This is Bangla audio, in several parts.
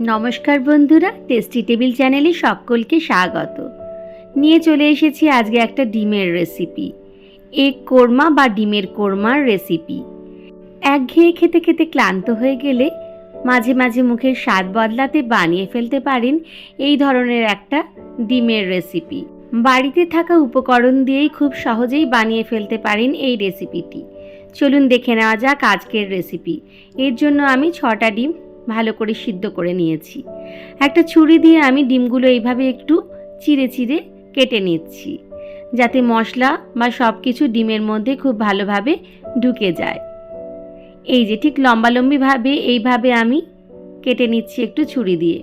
নমস্কার বন্ধুরা টেস্টি টেবিল চ্যানেলে সকলকে স্বাগত। নিয়ে চলে এসেছি আজকে একটা ডিমের রেসিপি এগ কোরমা বা ডিমের কোরমার রেসিপি একঘেয়ে খেতে খেতে ক্লান্ত হয়ে গেলে মাঝে মাঝে মুখের স্বাদ বদলাতে বানিয়ে ফেলতে পারেন এই ধরনের একটা ডিমের রেসিপি বাড়িতে থাকা উপকরণ দিয়েই খুব সহজেই বানিয়ে ফেলতে পারেন এই রেসিপিটি চলুন দেখে নেওয়া যাক আজকের রেসিপি এর জন্য আমি ছটা ডিম ভালো করে সিদ্ধ করে নিয়েছি। একটা ছুরি দিয়ে আমি ডিমগুলো এইভাবে একটু চিড়ে চিড়ে কেটে নিচ্ছি, যাতে মশলা বা সব কিছু ডিমের মধ্যে খুব ভালোভাবে ঢুকে যায়। এই যে ঠিক লম্বালম্বিভাবে এইভাবে আমি কেটে নিচ্ছি একটু ছুরি দিয়ে।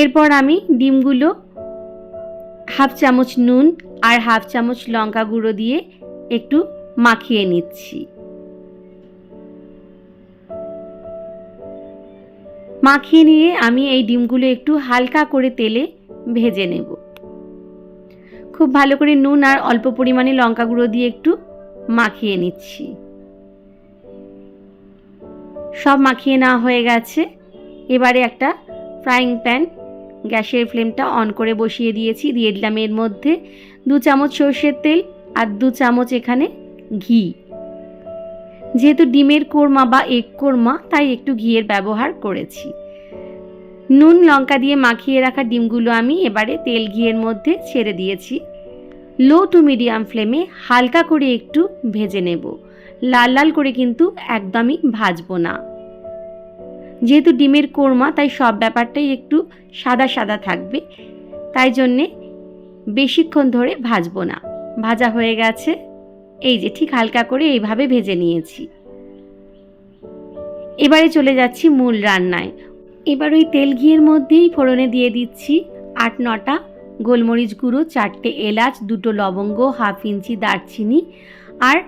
এরপর আমি ডিমগুলো হাফ চামচ নুন আর হাফ চামচ লঙ্কা গুঁড়ো দিয়ে একটু মাখিয়ে নিচ্ছি। মাখিয়ে নিয়ে আমি এই ডিমগুলো একটু হালকা করে তেলে ভেজে নেব। খুব ভালো করে নুন আর অল্প পরিমাণে লঙ্কা গুঁড়ো দিয়ে একটু মাখিয়ে নিচ্ছি। সব মাখিয়ে নেওয়া হয়ে গেছে। এবারে একটা ফ্রাইং প্যান গ্যাসের ফ্লেমটা অন করে বসিয়ে দিয়েছি। দিয়ে দিলাম এর মধ্যে দু চামচ সর্ষের তেল আর দু চামচ এখানে ঘি। যেহেতু ডিমের কোরমা বা এগ কোরমা, তাই একটু ঘিয়ের ব্যবহার করেছি। নুন, লঙ্কা দিয়ে মাখিয়ে রাখা ডিমগুলো আমি এবারে তেল ঘিয়ের মধ্যে ছেড়ে দিয়েছি। লো টু মিডিয়াম ফ্লেমে হালকা করে একটু ভেজে নেব। লাল লাল করে কিন্তু একদমই ভাজবো না। যেহেতু ডিমের কোরমা, তাই সব ব্যাপারটাই একটু সাদা সাদা থাকবে, তাই জন্যে বেশিক্ষণ ধরে ভাজবো না। ভাজা হয়ে গেছে। এই যে ঠিক হালকা করে এইভাবে ভেজে নিয়েছি। এবারে চলে যাচ্ছি মূল রান্নায়। এবার ওই তেল ঘিয়ের মধ্যেই ফোড়নে দিয়ে দিচ্ছি আট নটা গোলমরিচ গুঁড়ো, চারটে এলাচ, দুটো লবঙ্গ, হাফ ইঞ্চি দারচিনি আর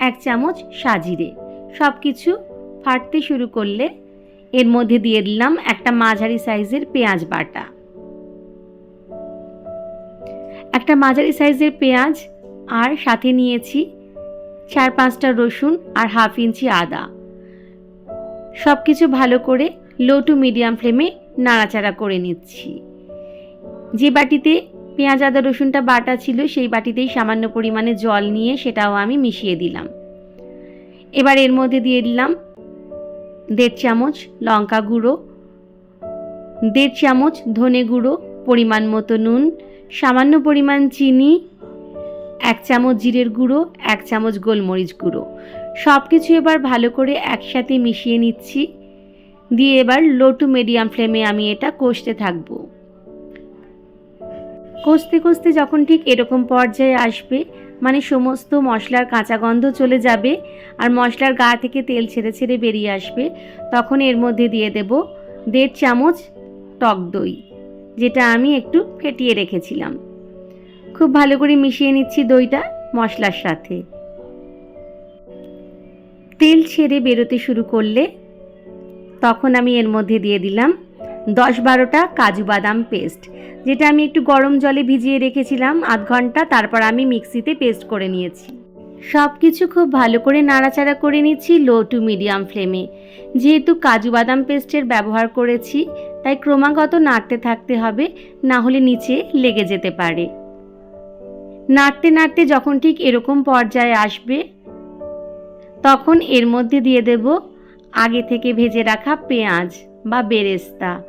এক চামচ সাজিরে। সব কিছু ফাটতে শুরু করলে এর মধ্যে দিয়ে দিলাম একটা মাঝারি সাইজের পেঁয়াজ বাটা। একটা মাঝারি সাইজের পেঁয়াজ আর সাথে নিয়েছি চার পাঁচটা রসুন আর হাফ ইঞ্চি আদা। সব কিছু ভালো করে লো টু মিডিয়াম ফ্লেমে নাড়াচাড়া করে নিচ্ছি। যে বাটিতে পেঁয়াজ, আদা, রসুনটা বাটা ছিল, সেই বাটিতেই সামান্য পরিমাণে জল নিয়ে সেটাও আমি মিশিয়ে দিলাম। এবার এর মধ্যে দিয়ে দিলাম দেড় চামচ লঙ্কা গুঁড়ো, দেড় চামচ ধনে গুঁড়ো, পরিমাণ মতো নুন, সামান্য পরিমাণ চিনি এক চামচ জিরের গুঁড়ো, এক চামচ গোলমরিচ গুঁড়ো। সব কিছু এবার ভালো করে একসাথে মিশিয়ে নিচ্ছি। দিয়ে এবার লো টু মিডিয়াম ফ্লেমে আমি এটা কষতে থাকব। কষতে কষতে যখন ঠিক এরকম পর্যায়ে আসবে মানে সমস্ত মশলার কাঁচা গন্ধ চলে যাবে আর মশলার গা থেকে তেল ছেড়ে ছেড়ে বেরিয়ে আসবে, তখন এর মধ্যে দিয়ে দেব দেড় চামচ টক দই, যেটা আমি একটু ফেটিয়ে রেখেছিলাম। খুব ভালো করে মিশিয়ে নিচ্ছি দইটা, মশলার সাথে। তেল ছেড়ে বেরোতে শুরু করলে তখন আমি এর মধ্যে দিয়ে দিলাম দশ বারোটা কাজু বাদাম পেস্ট, যেটা আমি একটু গরম জলে ভিজিয়ে রেখেছিলাম আধ ঘণ্টা, তারপর আমি মিক্সিতে পেস্ট করে নিয়েছি। সব কিছু খুব ভালো করে নাড়াচাড়া করে নিচ্ছি লো টু মিডিয়াম ফ্লেমে। যেহেতু কাজু বাদাম পেস্টের ব্যবহার করেছি, তাই ক্রমাগত নাড়তে থাকতে হবে, না হলে নিচে লেগে যেতে পারে। নাড়তে নাড়তে যখন ঠিক এরকম পর্যায়ে আসবে, তখন এর মধ্যে দিয়ে দেব আগে থেকে ভেজে রাখা পেঁয়াজ বা বেরেস্তা।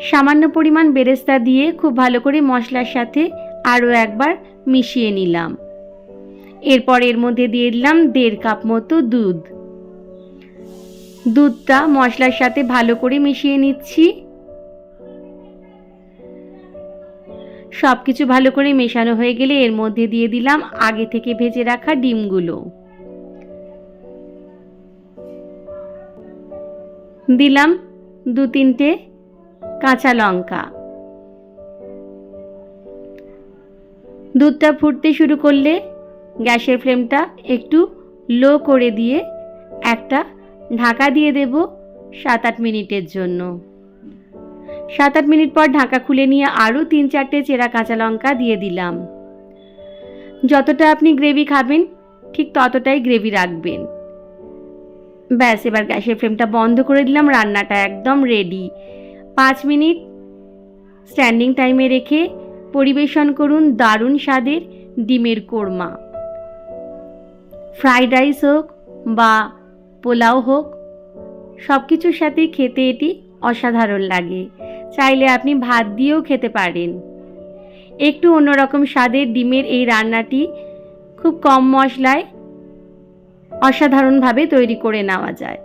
সামান্য পরিমাণ বেরেস্তা দিয়ে খুব ভালো করে মশলার সাথে আরও একবার মিশিয়ে নিলাম। এরপর এর মধ্যে দিয়ে দিলাম দেড় কাপ মতো দুধ। দুধটা মশলার সাথে ভালো করে মিশিয়ে নিচ্ছি। সব কিছু ভালো করে মেশানো হয়ে গেলে এর মধ্যে দিয়ে দিলাম আগে থেকে ভেজে রাখা ডিমগুলো। দিলাম দু তিনটে কাঁচা লঙ্কা। দুধটা ফুটতে শুরু করলে গ্যাসের ফ্লেমটা একটু লো করে দিয়ে একটা ঢাকা দিয়ে দেব সাত আট মিনিটের জন্য। সাত আট মিনিট পর ঢাকা খুলে নিয়ে আরও তিন চারটে চেরা কাঁচা লঙ্কা দিয়ে দিলাম। যতটা আপনি গ্রেভি খাবেন, ঠিক ততটাই গ্রেভি রাখবেন। ব্যাস, এবার গ্যাসের ফ্লেমটা বন্ধ করে দিলাম, রান্নাটা একদম রেডি পাঁচ মিনিট স্ট্যান্ডিং টাইমে রেখে পরিবেশন করুন দারুণ স্বাদের ডিমের কোরমা। ফ্রাইড রাইস হোক বা পোলাও হোক সব কিছুর সাথে খেতে এটি অসাধারণ লাগে। চাইলে আপনি ভাত দিয়েও খেতে পারেন। একটু অন্যরকম স্বাদের ডিমের এই রান্নাটি খুব কম মশলায় অসাধারণভাবে তৈরি করে নেওয়া যায়।